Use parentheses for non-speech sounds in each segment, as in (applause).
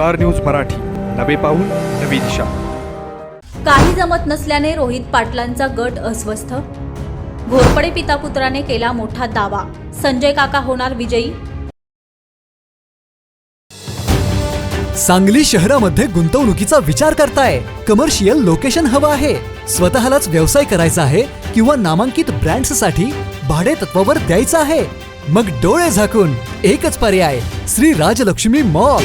Star news Marathi. नवे पाऊल नवी दिशा. काही जमत नसल्याने रोहित पाटलांचा गट अस्वस्थ. घोरपडे पिता पुत्राने केला मोठा दावा. संजय काका होणार विजयी? सांगली शहरामध्ये गुंतवणुकीचा विचार करताय. कमर्शियल लोकेशन हवं आहे. स्वतःलाच व्यवसाय करायचा आहे किंवा नामांकित ब्रँड्ससाठी भाडे तत्वावर द्यायचं आहे. मग डोळे झाकून एकच पर्याय श्री राजलक्ष्मी मॉल.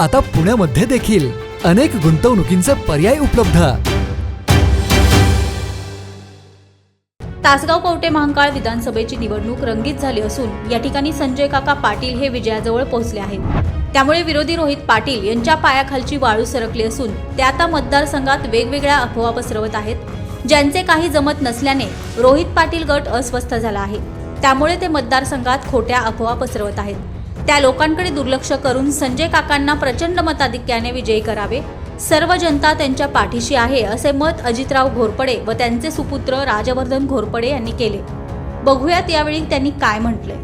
आता पुण्यामध्ये देखील अनेक गुंतवणुकींचे पर्याय उपलब्ध. तासगाव कवटे महांकाळ विधानसभेची निवडणूक रंगीत झाली असून या ठिकाणी संजय काका पाटील हे विजयाजवळ पोहोचले आहेत. त्यामुळे विरोधी रोहित पाटील यांच्या पायाखालची वाळू सरकली असून ते आता मतदारसंघात वेगवेगळ्या अफवा पसरवत आहेत. ज्यांचे काही जमत नसल्याने रोहित पाटील गट अस्वस्थ झाला आहे. त्यामुळे ते मतदारसंघात खोट्या अफवा पसरवत आहेत. त्या लोकांकडे दुर्लक्ष करून संजय काकांना प्रचंड मताधिक्याने विजयी करावे. सर्व जनता त्यांच्या पाठीशी आहे असे मत अजितराव घोरपडे व त्यांचे सुपुत्र राजवर्धन घोरपडे यांनी केले. बघूयात यावेळी त्यांनी काय म्हटले.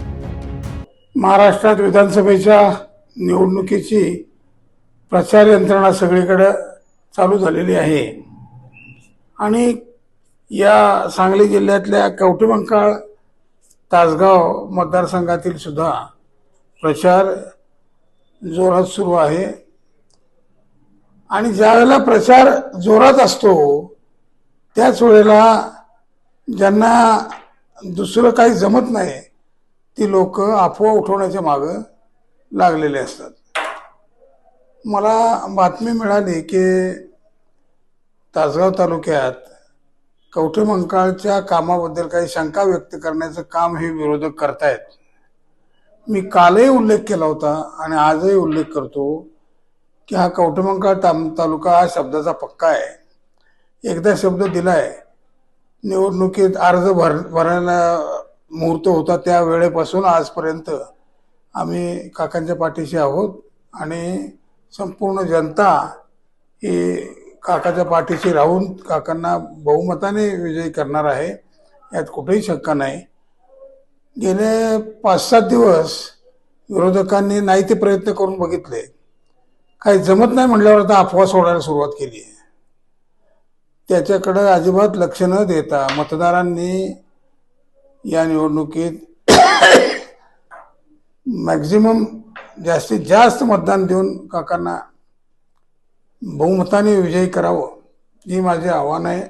महाराष्ट्रात विधानसभेच्या निवडणुकीची प्रचार यंत्रणा सगळीकडे चालू झालेली आहे. आणि या सांगली जिल्ह्यातल्या कवठेमंकाळ तासगाव मतदारसंघातील सुद्धा प्रचार जोरात सुरू आहे. आणि ज्यावेळेला प्रचार जोरात असतो त्याच वेळेला ज्यांना दुसरं काही जमत नाही ती लोक अफवा उठवण्याच्या मागं लागलेले असतात. मला बातमी मिळाली की तासगाव तालुक्यात कवठेमंकाळच्या कामाबद्दल काही शंका व्यक्त करण्याचं काम हे विरोधक करतायत. मी कालही उल्लेख केला होता आणि आजही उल्लेख करतो की हा कवठेमंकाळ ताम तालुका हा शब्दाचा पक्का आहे. एकदा शब्द दिलाय निवडणुकीत अर्ज भर भरायला मुहूर्त होता त्या वेळेपासून आजपर्यंत आम्ही काकांच्या पाठीशी आहोत आणि संपूर्ण जनता ही काकाच्या पाठीशी राहून काकांना बहुमताने विजयी करणार आहे यात कुठेही शंका नाही. गेले पाच सात दिवस विरोधकांनी नाही ते प्रयत्न करून बघितले. काही जमत नाही म्हटल्यावर आता अफवा सोडायला सुरुवात केली आहे. त्याच्याकडं अजिबात लक्ष न देता मतदारांनी या निवडणुकीत (coughs) मॅक्झिमम जास्तीत जास्त मतदान देऊन काकांना बहुमताने विजयी करावं ही माझे आव्हान आहे.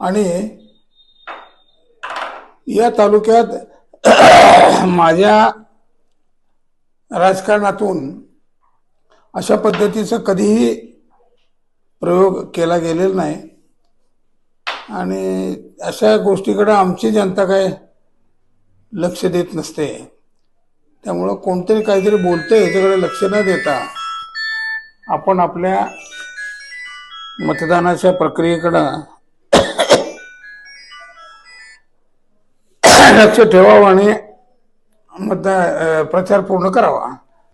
आणि या तालुक्यात (clears throat) माझ्या राजकारणातून अशा पद्धतीचा कधीही प्रयोग केला गेलेला नाही. आणि अशा गोष्टीकडे आमची जनता काय लक्ष देत नसते. त्यामुळं कोणतरी काहीतरी बोलतंय याच्याकडे लक्ष न देता आपण आपल्या मतदानाच्या प्रक्रियेकडं लक्ष ठेवावं आणि मतदान प्रचार पूर्ण करावा.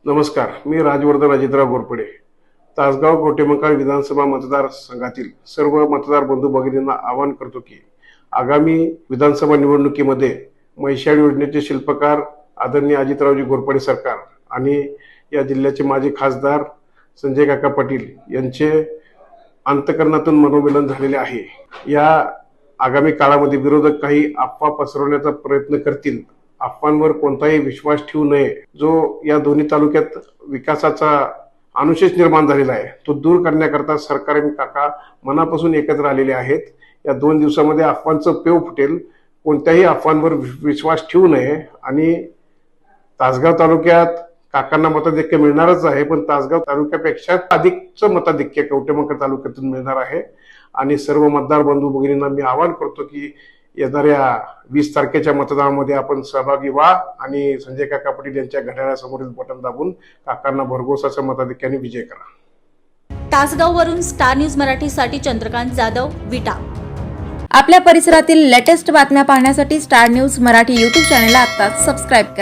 नमस्कार. मी राजवर्धन अजितराव घोरपडे तासगाव गोटेमकाळ विधानसभा मतदारसंघातील सर्व मतदार बंधू भगिनींना आवाहन करतो की आगामी विधानसभा निवडणुकीमध्ये म्हैशाळ योजनेचे शिल्पकार आदरणीय अजितरावजी घोरपडे सरकार आणि या जिल्ह्याचे माजी खासदार संजय काका पाटील यांचे अंतकरणातून मनोमिलन झालेले आहे. या आगामी काळामध्ये विरोधक काही अफवा पसरवण्याचा प्रयत्न करतील अफवांवर कोणताही विश्वास ठेवू नये. जो या दोन्ही तालुक्यात विकासाचा अनुशेष निर्माण झालेला आहे तो दूर करण्याकरता सरकार आणि काका मनापासून एकत्र आलेले आहेत. या दोन दिवसामध्ये अफवांचं पेव फुटेल कोणत्याही अफवांवर वि- विश्वास ठेवू नये आणि तासगाव तालुक्यात काकांना मताधिक्य मिळणारच आहे पण तासगाव तालुक्यापेक्षा अधिकचं मताधिक्य कवटेमंका तालुक्यातून मिळणार आहे. आणि सर्व मतदार बंधू भगिनींना मी आवाहन करतो की येणाऱ्या वीस तारखेच्या मतदानामध्ये आपण सहभागी व्हा आणि संजय काका पाटील यांच्या घड्याळासमोरील बटन दाबून काकांना भरघोस असं मताधिक्याने विजय करा. तासगाववरून स्टार न्यूज मराठीसाठी चंद्रकांत जाधव विटा. आपल्या परिसरातील लेटेस्ट बातम्या पाहण्यासाठी स्टार न्यूज मराठी यूट्यूब चॅनलला आत्ताच सबस्क्राईब करा.